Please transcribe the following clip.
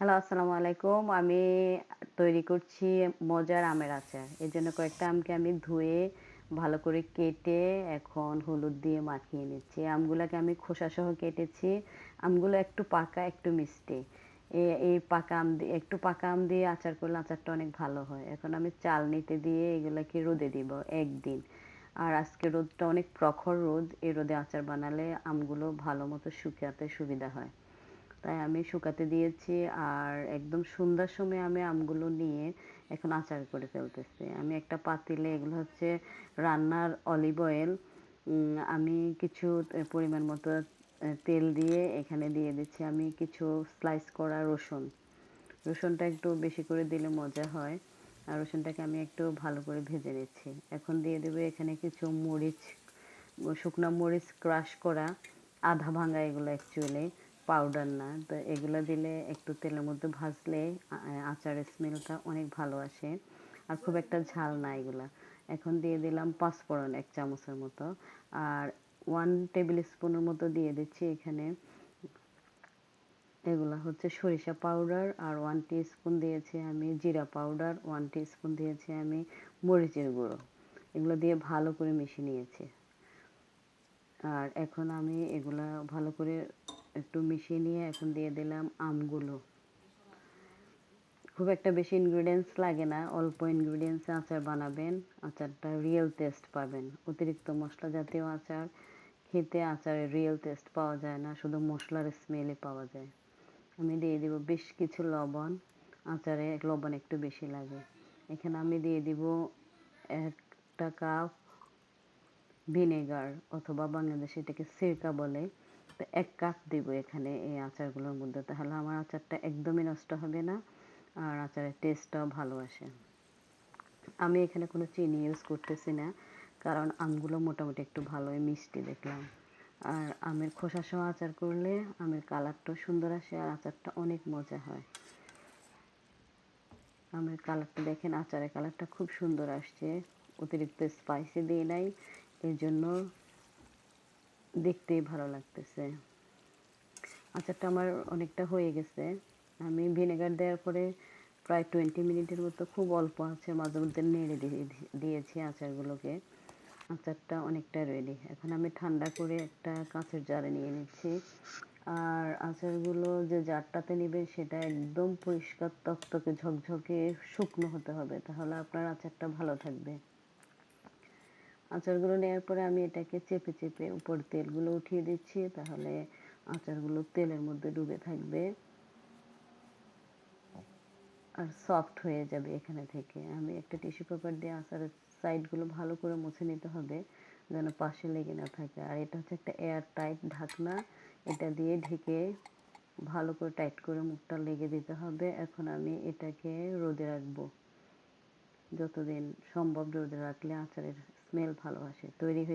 Hello, আসসালামু আলাইকুম। আমি তৈরি করছি মজার আমের আচার। এর জন্য কয়েকটা আমকে আমি ধুয়ে, ভালো করে কেটে, এখন হলুদ দিয়ে মাখিয়ে নিচ্ছি। আমগুলোকে আমি খোসা সহ কেটেছি। আমগুলো একটু পাকা, একটু মিষ্টি। এই পাকা আম দিয়ে একটু পাকা আম দিয়ে আচার করলে আচারটা অনেক ভালো হয়। এখন আমি চাল নিতে দিয়ে এগুলোকে রোদে দিব একদিন। আর আজকে রোদটা অনেক প্রখর রোদ। এই রোদে আচার বানালে আমগুলো ভালো মতো শুকাতে সুবিধা হয়। তাই আমি শুকাতে দিয়েছি আর একদম সন্ধ্যার সময় আমি আমগুলো নিয়ে এখন আচার করে ফেলতেছি। আমি একটা পাতিলে এগুলো হচ্ছে রান্নার অলিভ অয়েল আমি কিছু পরিমাণ মতো তেল দিয়ে এখানে দিয়ে দিচ্ছি আমি কিছু স্লাইস করা রসুন। রসুনটা একটু বেশি করে দিলে মজা হয় আর রসুনটাকে আমি একটু ভালো করে ভেজে নিচ্ছি। এখন দিয়ে দেবো এখানে কিছু মরিচ, শুকনো মরিচ ক্রাশ করা আধা ভাঙা এগুলো অ্যাকচুয়ালি পাউডার না, তো এগুলো দিলে একটু তেলের মধ্যে ভাজলে আচারের স্মেলটা অনেক ভালো আসে। আর খুব একটা ঝাল না এগুলো। এখন দিয়ে দিলাম পাঁচফোড়ন এক চামচের মতো। আর ওয়ান টেবিল স্পুনের মতো দিয়ে দিচ্ছি এখানে। এগুলো হচ্ছে সরিষা পাউডার আর ওয়ান টি স্পুন দিয়েছি আমি জিরা পাউডার ওয়ান টি স্পুন দিয়েছি আমি মরিচের গুঁড়ো। এগুলো দিয়ে ভালো করে মিশিয়ে নিয়েছি। আর এখন আমি এগুলা ভালো করে একটু মিশিয়ে নিয়ে এখন দিয়ে দিলাম আমগুলো। খুব একটা বেশি ইনগ্রিডিয়েন্টস লাগে না, অল্প ইনগ্রিডিয়েন্টসে আচার বানাবেন, আচারটা রিয়েল টেস্ট পাবেন। অতিরিক্ত মশলা জাতীয় আচার, খেতে আচারের রিয়েল টেস্ট পাওয়া যায় না, শুধু মশলার স্মেলই পাওয়া যায়। আমি দিয়ে দিব বেশ কিছু লবণ, আচারে লবণ একটু বেশি লাগে। এখানে আমি দিয়ে দিব একটা কাপ ভিনেগার অথবা বাংলাদেশে এটাকে সিরকা বলে। তো এক কাপ দিব এখানে এই আচারগুলোর মধ্যে, তাহলে আমার আচারটা একদমই নষ্ট হবে না আর আচারের টেস্টটাও ভালো আসে। আমি এখানে কোনো চিনি ইউজ করতেছি না, কারণ আমগুলো মোটামুটি একটু ভালোই মিষ্টি দেখলাম। আর আমের খোসা সহ আচার করলে আমের কালারটাও সুন্দর আসে আর আচারটা অনেক মজা হয়। আমের কালারটা দেখেন, আচারের কালারটা খুব সুন্দর আসছে, অতিরিক্ত স্পাইসি দিয়ে নাই এই জন্য দেখতেই ভালো লাগতেছে। আচারটা আমার অনেকটা হয়ে গেছে। আমি ভিনেগার দেওয়ার পরে প্রায় টোয়েন্টি মিনিটের মতো খুব অল্প আছে, মাঝে মধ্যে নেড়ে দিয়েছি আচারগুলোকে। আচারটা অনেকটা রেডি এখন আমি ঠান্ডা করে একটা কাঁচের জারে নিয়ে নিচ্ছি। আর আচারগুলো যে জারটাতে নেবে সেটা একদম পরিষ্কার, তকতকে, ঝকঝকে, শুকনো হতে হবে। তাহলে আপনার আচারটা ভালো থাকবে। আচারগুলো নেওয়ার পরে আমি এটাকে চেপে চেপে উপর তেলগুলো উঠিয়ে দিচ্ছি, তাহলে আচারগুলো তেলের মধ্যে ডুবে থাকবে। আর সফট হয়ে যাবে এখানে থেকে। আমি একটা টিস্যু পেপার দিয়ে আচারের সাইডগুলো ভালো করে মুছে নিতে হবে, যেন পাশে লেগে না থাকে। আর এটা হচ্ছে একটা এয়ার টাইট ঢাকনা, এটা দিয়ে ঢেকে ভালো করে টাইট করে মুখটা লেগে দিতে হবে। এখন আমি এটাকে রোদে রাখব। যতদিন সম্ভব রোদে রাখলে আচারের স্মেল ভালোবাসে তৈরি হয়ে